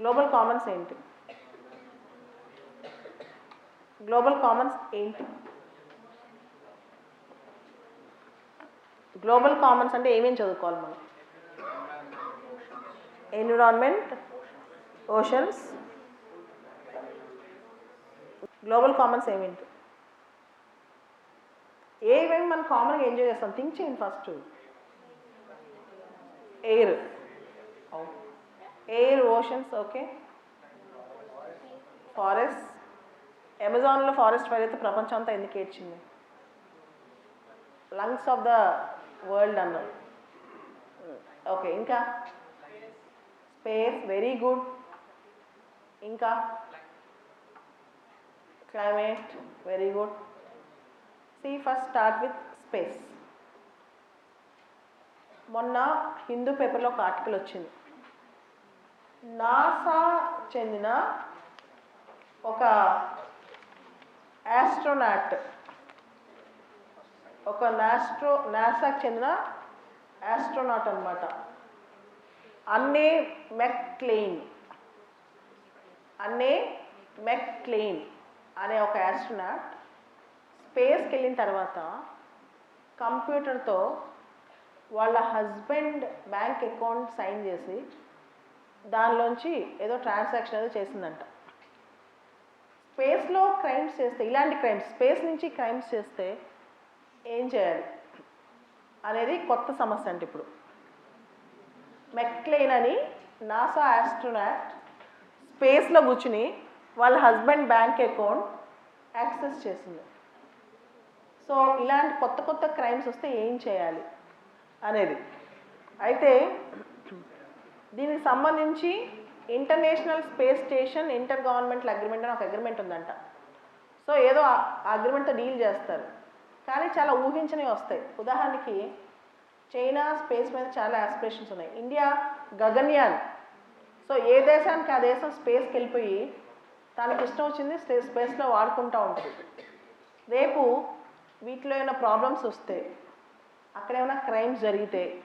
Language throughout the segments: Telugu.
గ్లోబల్ కామన్స్ ఏంటి? గ్లోబల్ కామన్స్ ఏంటి? గ్లోబల్ కామన్స్ అంటే ఏమేమి చదువుకోవాలి మనం? ఎన్విరాన్మెంట్ ఓషన్స్ గ్లోబల్ కామన్స్ ఏమేంటి? ఏమేమి మనం కామన్గా ఎంజాయ్ చేస్తాం? థింక్ చేయండి first air air oceans okay forest అమెజాన్లో ఫారెస్ట్ ఫైర్ అయితే ప్రపంచం అంతా ఎందుకు ఏడ్చింది? లంగ్స్ ఆఫ్ ద వరల్డ్ అన్నారు. ఓకే ఇంకా? స్పేస్ వెరీ గుడ్ ఇంకా? Climate very good see first start with space మొన్న హిందూ పేపర్లో ఒక ఆర్టికల్ వచ్చింది. నాసా చెందిన ఒక యాస్ట్రోనాట్ ఒక నాస్ట్రో నాసాకి చెందిన యాస్ట్రోనాట్ అనమాట అన్నే మెక్క్లెయిన్. అన్నే మెక్క్లెయిన్ అనే ఒక యాస్ట్రోనాట్ స్పేస్కి వెళ్ళిన తర్వాత కంప్యూటర్తో వాళ్ళ హస్బెండ్ బ్యాంక్ అకౌంట్ సైన్ చేసి దానిలోంచి ఏదో ట్రాన్సాక్షన్ ఏదో చేసిందంట. స్పేస్లో క్రైమ్స్ చేస్తే ఇలాంటి క్రైమ్స్ స్పేస్ నుంచి క్రైమ్స్ చేస్తే ఏం చేయాలి? అనేది కొత్త సమస్య అంటే ఇప్పుడు. మెక్లెయిన్ అని నాసా ఆస్ట్రోనాట్ స్పేస్లో కూర్చుని వాళ్ళ హస్బెండ్ బ్యాంక్ అకౌంట్ యాక్సెస్ చేసింది. సో ఇలాంటి కొత్త కొత్త క్రైమ్స్ వస్తే ఏం చేయాలి? అనేది. అయితే దీనికి సంబంధించి international space station intergovernmental agreement అని ఒక అగ్రిమెంట్ ఉందంట. సో ఏదో అగ్రిమెంట్తో డీల్ చేస్తారు. కానీ చాలా ఊహించనివి వస్తాయి. ఉదాహరణకి చైనా స్పేస్ మీద చాలా ఆస్పిరేషన్స్ ఉన్నాయి. ఇండియా గగన్యాన్. సో ఏ దేశానికి ఆ దేశం స్పేస్కి వెళ్ళిపోయి తనకి ఇష్టం వచ్చింది స్పేస్ స్పేస్లో వాడుకుంటూ ఉంటుంది. రేపు వీటిలో ఏమైనా ప్రాబ్లమ్స్ వస్తే అక్కడ ఏమైనా క్రైమ్స్ జరిగితే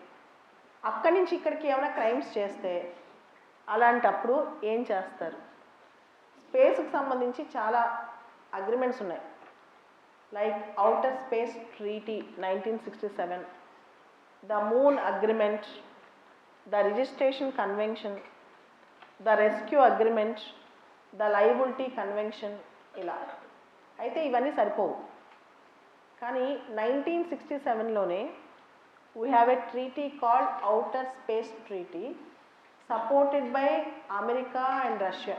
అక్కడి నుంచి ఇక్కడికి ఏమైనా క్రైమ్స్ చేస్తే అలాంటప్పుడు ఏం చేస్తారు? స్పేస్కి సంబంధించి చాలా అగ్రిమెంట్స్ ఉన్నాయి. Like outer space treaty nineteen sixty seven the moon agreement the registration convention the rescue agreement the liability convention ఇలా. అయితే ఇవన్నీ సరిపోవు. కానీ నైన్టీన్ సిక్స్టీ సెవెన్లోనే we have a treaty called outer space treaty supported by America and Russia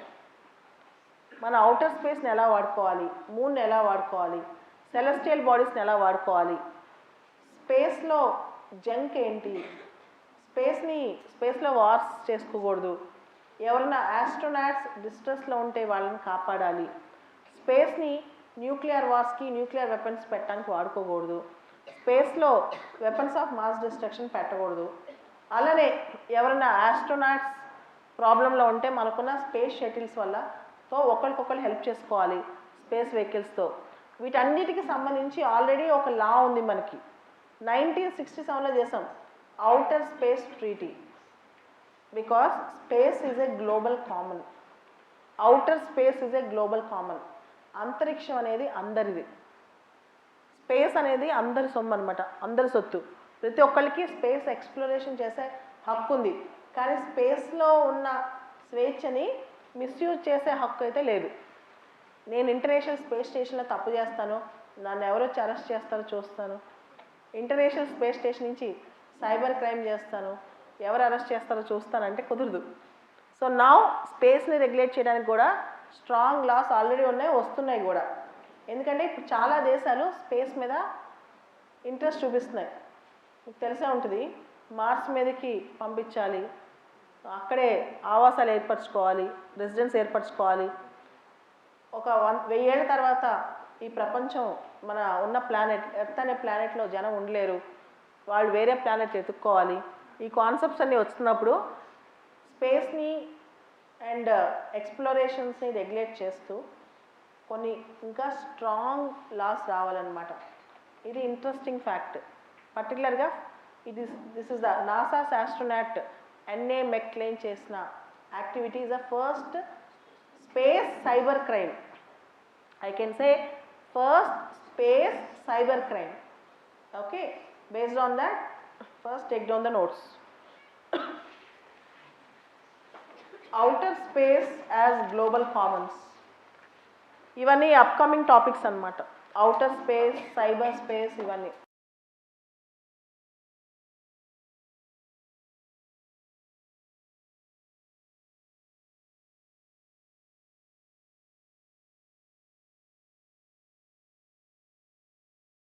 మన అవుటర్ స్పేస్ని ఎలా వాడుకోవాలి? మూన్ని ఎలా వాడుకోవాలి? సెలెస్టియల్ బాడీస్ని ఎలా వాడుకోవాలి? స్పేస్లో జంక్ ఏంటి? స్పేస్ని స్పేస్లో వార్స్ చేసుకోకూడదు. ఎవరైనా ఆస్ట్రోనాట్స్ డిస్ట్రెస్లో ఉంటే వాళ్ళని కాపాడాలి. స్పేస్ని న్యూక్లియర్ వార్స్కి న్యూక్లియర్ వెపన్స్ పెట్టడానికి వాడుకోకూడదు. స్పేస్లో వెపన్స్ ఆఫ్ మాస్ డిస్ట్రక్షన్ పెట్టకూడదు. అలానే ఎవరైనా ఆస్ట్రోనాట్స్ ప్రాబ్లంలో ఉంటే మనకున్న స్పేస్ షటిల్స్ వల్ల తో ఒకరికొకరు హెల్ప్ చేసుకోవాలి స్పేస్ వెహికల్స్తో వీటన్నిటికి సంబంధించి ఆల్రెడీ ఒక లా ఉంది మనకి. నైన్టీన్ సిక్స్టీ సెవెన్లో చేసాం outer space treaty because space is a global common outer space is a global common అంతరిక్షం అనేది అందరిది. స్పేస్ అనేది అందరి సొమ్ము అనమాట అందరి సొత్తు. ప్రతి ఒక్కరికి స్పేస్ ఎక్స్ప్లోరేషన్ చేసే హక్కు ఉంది. కానీ స్పేస్లో ఉన్న స్వేచ్ఛని మిస్యూజ్ చేసే హక్కు అయితే లేదు. నేను ఇంటర్నేషనల్ స్పేస్ స్టేషన్లో తప్పు చేస్తాను నన్ను ఎవరు వచ్చి అరెస్ట్ చేస్తారో చూస్తాను. ఇంటర్నేషనల్ స్పేస్ స్టేషన్ నుంచి సైబర్ క్రైమ్ చేస్తాను ఎవరు అరెస్ట్ చేస్తారో చూస్తానంటే కుదరదు. సో నా స్పేస్ని రెగ్యులేట్ చేయడానికి కూడా స్ట్రాంగ్ లాస్ ఆల్రెడీ ఉన్నాయి వస్తున్నాయి కూడా. ఎందుకంటే ఇప్పుడు చాలా దేశాలు స్పేస్ మీద ఇంట్రెస్ట్ చూపిస్తున్నాయి. మీకు తెలిసే ఉంటుంది మార్స్ మీదకి పంపించాలి అక్కడే ఆవాసాలు ఏర్పరచుకోవాలి రెసిడెన్స్ ఏర్పరచుకోవాలి. ఒక వన్ వెయ్యేళ్ళ తర్వాత ఈ ప్రపంచం మన ఉన్న ప్లానెట్ ఎర్త్ అనే ప్లానెట్లో జనం ఉండలేరు. వాళ్ళు వేరే ప్లానెట్ ఎత్తుక్కోవాలి ఈ కాన్సెప్ట్స్ అన్నీ వస్తున్నప్పుడు స్పేస్ని అండ్ ఎక్స్ప్లోరేషన్స్ని రెగ్యులేట్ చేస్తూ కొన్ని ఇంకా స్ట్రాంగ్ లాస్ రావాలన్నమాట. ఇది ఇంట్రెస్టింగ్ ఫ్యాక్ట్ పర్టికులర్గా ఇది this is the NASA astronaut Anne McClain చేసిన activities the first space cyber crime I can say first space cyber crime okay based on that first take down the notes outer space as global commons ఇవన్నీ అప్కమింగ్ టాపిక్స్ అనమాట అవుటర్ స్పేస్ సైబర్ స్పేస్ ఇవన్నీ.